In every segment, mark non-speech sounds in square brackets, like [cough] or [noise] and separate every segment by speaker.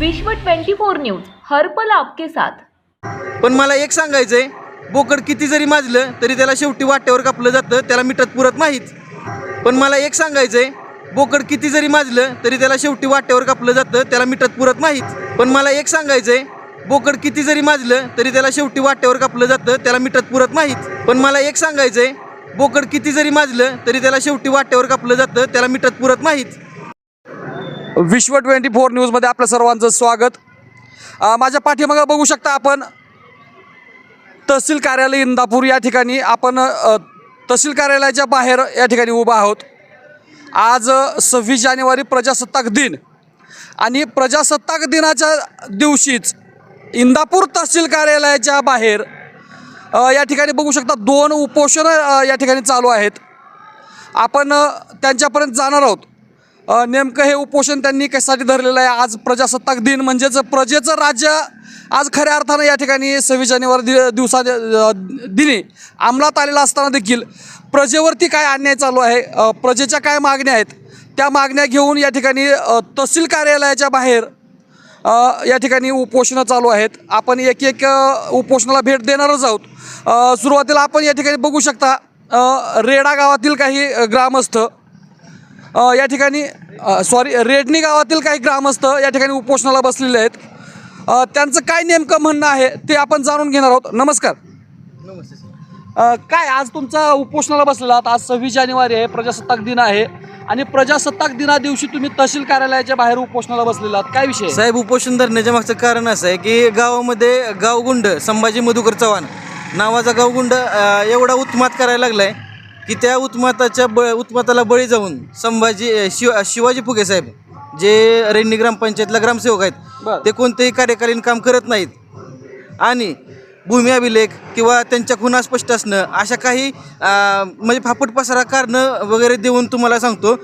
Speaker 1: विश्व 24 न्यूज हरपल आपके साथ.
Speaker 2: पण मला एक सांगायचंय बोकड किती जरी माजलं तरी त्याला शेवटी वाट्यावर कापलं जातं त्याला मिठत पुरत नाहीत. पण मला एक सांगायचंय बोकड किती जरी माजलं तरी त्याला शेवटी वाट्यावर कापलं जातं त्याला मिठत पुरत नाहीत. पण मला एक सांगायचंय बोकड किती जरी माजलं तरी त्याला शेवटी वाट्यावर कापलं जातं त्याला मिठत पुरत नाहीत. पण मला एक सांगायचंय बोकड किती जरी माजलं तरी त्याला शेवटी वाट्यावर कापलं जातं त्याला मिठत पुरत नाहीत.
Speaker 3: विश्व ट्वेंटी फोर न्यूजमध्ये आपलं सर्वांचं स्वागत. माझ्या पाठीमागं बघू शकता आपण तहसील कार्यालय इंदापूर या ठिकाणी आपण तहसील कार्यालयाच्या बाहेर या ठिकाणी उभा आहोत. आज सव्वीस जानेवारी प्रजासत्ताक दिन आणि प्रजासत्ताक दिनाच्या दिवशीच इंदापूर तहसील कार्यालयाच्या बाहेर या ठिकाणी बघू शकता दोन उपोषणं या ठिकाणी चालू आहेत. आपण त्यांच्यापर्यंत जाणार आहोत. नेमकं हे उपोषण त्यांनी कशासाठी धरलेलं आहे? आज प्रजासत्ताक दिन म्हणजेच प्रजेचं राज्य आज खऱ्या अर्थानं या ठिकाणी सव्वीस जानेवारी दि दिवसा दिनी अंमलात आलेला असताना देखील प्रजेवरती काय अन्याय चालू आहे? प्रजेच्या काय मागण्या आहेत? त्या मागण्या घेऊन या ठिकाणी तहसील कार्यालयाच्या बाहेर या ठिकाणी उपोषणं चालू आहेत. आपण एक एक उपोषणाला भेट देणारच आहोत. सुरुवातीला आपण या ठिकाणी बघू शकता रेडा गावातील काही ग्रामस्थ या ठिकाणी सॉरी रेडणी गावातील काही ग्रामस्थ या ठिकाणी उपोषणाला बसलेले आहेत. त्यांचं काय नेमकं म्हणणं आहे ते आपण जाणून घेणार आहोत. नमस्कार. नमस्कार काय आज तुमचा उपोषणाला बसलेला आहात? आज सव्वीस जानेवारी आहे प्रजासत्ताक दिन आहे आणि प्रजासत्ताक दिना दिवशी तुम्ही तहसील कार्यालयाच्या बाहेर उपोषणाला बसलेला काय विषय आहे?
Speaker 2: साहेब उपोषण धरण्याच्या मागचं कारण असं आहे की गावामध्ये गावगुंड संभाजी मधुकर चव्हाण नावाचा गावगुंड एवढा उत्मात करायला लागलाय. की त्या उत्माताच्या ब उत्माताला बळी जाऊन संभाजी शिव शिवाजी फुगे साहेब जे रेड्णी ग्रामपंचायतला ग्रामसेवक आहेत. ते कोणतेही कार्यकालीन काम करत नाहीत. आणि भूमी अभिलेख किंवा त्यांच्या खुणा स्पष्ट असणं अशा काही म्हणजे फापट पसारा कारणं वगैरे देऊन तुम्हाला सांगतो.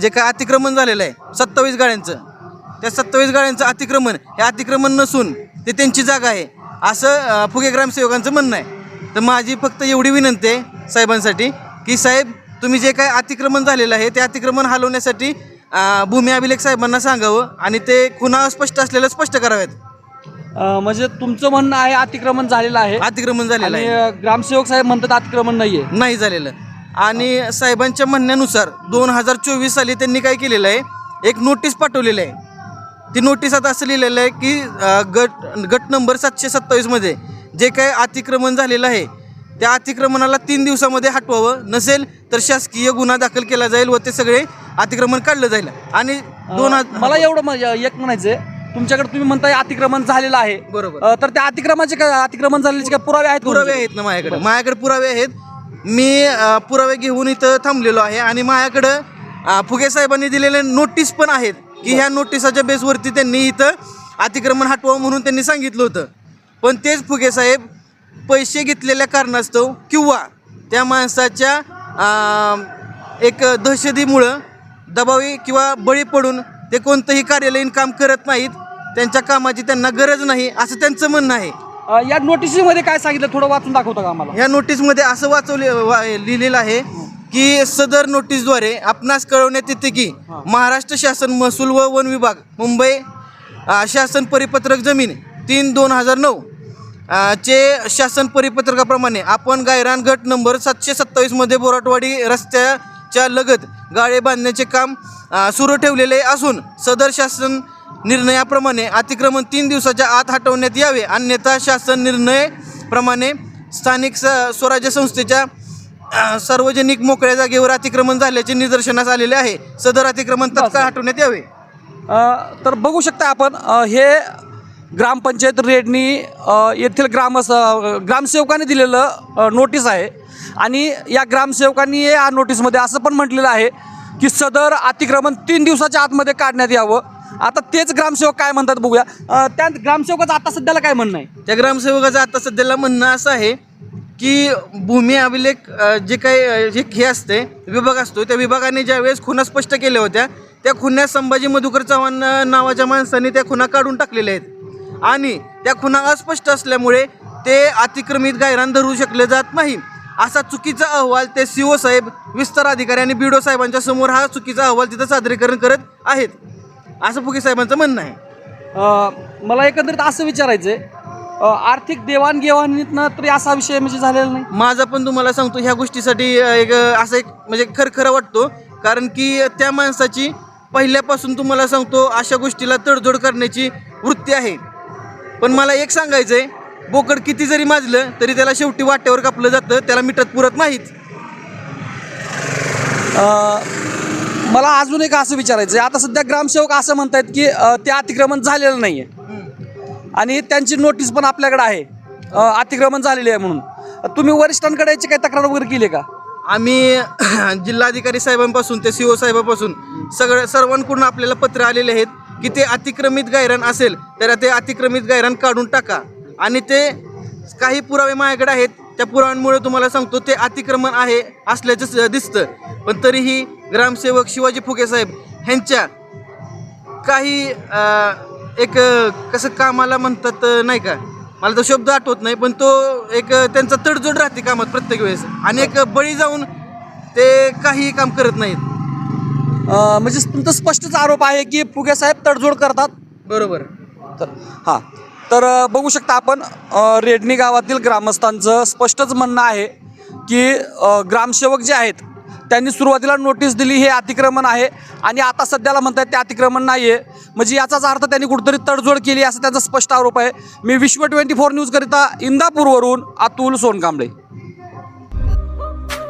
Speaker 2: जे काय अतिक्रमण झालेलं आहे सत्तावीस गाड्यांचं. त्या सत्तावीस गाड्यांचं अतिक्रमण हे अतिक्रमण नसून ते त्यांची जागा आहे असं फुगे ग्रामसेवकांचं म्हणणं आहे. तर माझी फक्त एवढी विनंती आहे साहेबांसाठी. की साहेब तुम्ही जे काय अतिक्रमण झालेलं आहे ते अतिक्रमण हलवण्यासाठी भूमी अभिलेख साहेबांना सांगावं आणि ते खुणा स्पष्ट असलेलं स्पष्ट करावेत.
Speaker 3: अ, म्हणजे तुमचं म्हणणं आहे अतिक्रमण झालेलं आहे.
Speaker 2: अतिक्रमण झालेलं
Speaker 3: आणि
Speaker 2: आहे.
Speaker 3: अ, ग्रामसेवक साहेब म्हणतात अतिक्रमण नाहीये.
Speaker 2: नाही झालेलं. आणि साहेबांच्या म्हणण्यानुसार दोन हजार चोवीस साली त्यांनी काय केलेलं आहे एक नोटीस पाठवलेलं आहे. ती नोटीसात असं लिहिलेलं आहे की अ, गट गट नंबर सातशे सत्तावीसमध्ये जे काय अतिक्रमण झालेलं आहे त्या अतिक्रमणाला तीन दिवसामध्ये हटवावं नसेल तर शासकीय गुन्हा दाखल केला जाईल व ते सगळे अतिक्रमण काढलं जाईल. आणि दोन
Speaker 3: मला एवढं एक म्हणायचंय. तुमच्याकडे तुम्ही म्हणताय अतिक्रमण झालेलं आहे.
Speaker 2: बरोबर.
Speaker 3: तर त्या अतिक्रमणाचे काय अतिक्रमण झालेले काय पुरावे आहेत
Speaker 2: पुरावे? आहेत ना माझ्याकडे. माझ्याकडे पुरावे आहेत. मी पुरावे घेऊन इथं थांबलेलो आहे आणि माझ्याकडं फुगे साहेबांनी दिलेले नोटीस पण आहेत की ह्या नोटिसाच्या बेसवरती त्यांनी इथं अतिक्रमण हटवावं म्हणून त्यांनी सांगितलं होतं. पण तेच फुगे साहेब पैसे घेतलेल्या कारणास्तव किंवा त्या माणसाच्या एक दहशतीमुळं दबावी किंवा बळी पडून ते कोणतंही कार्यालयीन काम करत नाहीत त्यांच्या कामाची त्यांना गरज नाही असं त्यांचं म्हणणं आहे.
Speaker 3: अ, या नोटिसीमध्ये काय सांगितलं? थोडं वाचून दाखवता का आम्हाला?
Speaker 2: या नोटीसमध्ये असं वाचवले वा- लिहिलेलं आहे की सदर नोटीसद्वारे आपणास कळवण्यात येते की महाराष्ट्र शासन महसूल व वन विभाग मुंबई अ, शासन परिपत्रक जमीन तीन दोन हजार नऊ चे शासन परिपत्रकाप्रमाणे आपण गायरान गट नंबर सातशे सत्तावीसमध्ये बोराटवाडी रस्त्याच्या लगत गाळे बांधण्याचे काम सुरू ठेवलेले असून सदर शासन निर्णयाप्रमाणे अतिक्रमण तीन दिवसाच्या आत हटवण्यात यावे. अन्यथा शासन निर्णयाप्रमाणे स्थानिक स स्वराज्य संस्थेच्या सार्वजनिक मोकळ्या जागेवर अतिक्रमण झाल्याचे निदर्शनास आलेले आहे. सदर अतिक्रमण तत्काळ हटवण्यात यावे.
Speaker 3: तर बघू शकता आपण हे ग्रामपंचायत रेडनी येथील ग्राम ग्रामसेवकाने दिलेलं नोटीस आहे. आणि या ग्रामसेवकांनी या नोटीसमध्ये असं पण म्हटलेलं आहे की सदर अतिक्रमण तीन दिवसाच्या आतमध्ये काढण्यात यावं. आता तेच ग्रामसेवक काय म्हणतात बघूया. त्या ग्रामसेवकाचं आता सध्याला काय म्हणणं आहे?
Speaker 2: त्या ग्रामसेवकाचं आता सध्याला म्हणणं असं आहे की भूमी अभिलेख जे काही जे हे असते विभाग असतो त्या विभागाने ज्या वेळेस खुणा स्पष्ट केल्या होत्या त्या खुन्या संभाजी मधुकर चव्हाण नावाच्या माणसाने त्या खुणा काढून टाकलेल्या आहेत. आणि त्या खुणा अस्पष्ट असल्यामुळे ते अतिक्रमित गायरान धरू शकले जात नाही. असा चुकीचा अहवाल ते सी ओ साहेब विस्तार अधिकारी आणि बीडो साहेबांच्या समोर हा चुकीचा अहवाल तिथं सादरीकरण करत आहेत. असं फुगे साहेबांचं म्हणणं आहे.
Speaker 3: मला एकंदरीत असं विचारायचं आहे आर्थिक देवाणघेवाणीतनं तरी असा विषय म्हणजे झालेला नाही?
Speaker 2: माझा पण तुम्हाला सांगतो ह्या गोष्टीसाठी एक असं एक म्हणजे खरखरं वाटतो. कारण की त्या माणसाची पहिल्यापासून तुम्हाला सांगतो अशा गोष्टीला तडजोड करण्याची वृत्ती आहे. पण मला एक सांगायचं आहे बोकड किती जरी माजलं तरी त्याला शेवटी वाट्यावर कापलं जातं त्याला मिठत पुरत नाहीत.
Speaker 3: मला अजून एक असं विचारायचं आहे आता सध्या ग्रामसेवक असं म्हणतायत की अ, ते अतिक्रमण झालेलं नाही आहे आणि त्यांची नोटीस पण आपल्याकडे आहे. अ, अतिक्रमण झालेली आहे म्हणून. तुम्ही वरिष्ठांकडे याची काही तक्रार वगैरे केली का?
Speaker 2: आम्ही [clears throat] जिल्हाधिकारी साहेबांपासून ते सी ओ साहेबापासून सगळ्या सर्वांकडून आपल्याला पत्र आलेले आहेत. की ते अतिक्रमित गायरान असेल तर ते अतिक्रमित गायरान काढून टाका. आणि ते काही पुरावे माझ्याकडे आहेत त्या पुराव्यांमुळे तुम्हाला सांगतो ते अतिक्रमण आहे असल्याचं दिसतं. पण तरीही ग्रामसेवक शिवाजी फुके साहेब ह्यांच्या काही एक कसं कामाला म्हणतात नाही का? मला तो शब्द आठवत नाही पण तो एक त्यांचा तडजोड राहते कामात प्रत्येक वेळेस. आणि एक बळी जाऊन ते काही काम करत नाहीत.
Speaker 3: म्हणजे तुमचा स्पष्टच आरोप आहे की फुगे साहेब तडजोड करतात.
Speaker 2: बरोबर.
Speaker 3: तर हां. तर बघू शकता आपण रेडणी गावातील ग्रामस्थांचं स्पष्टच म्हणणं आहे की ग्रामसेवक जे आहेत त्यांनी सुरुवातीला नोटीस दिली हे अतिक्रमण आहे. आणि आता सध्याला म्हणतात ते अतिक्रमण नाही आहे म्हणजे याचाच अर्थ त्यांनी कुठेतरी तडजोड केली असं त्यांचा स्पष्ट आरोप आहे. मी विश्व ट्वेंटी फोर न्यूजकरिता इंदापूरवरून अतुल सोनकांबळे.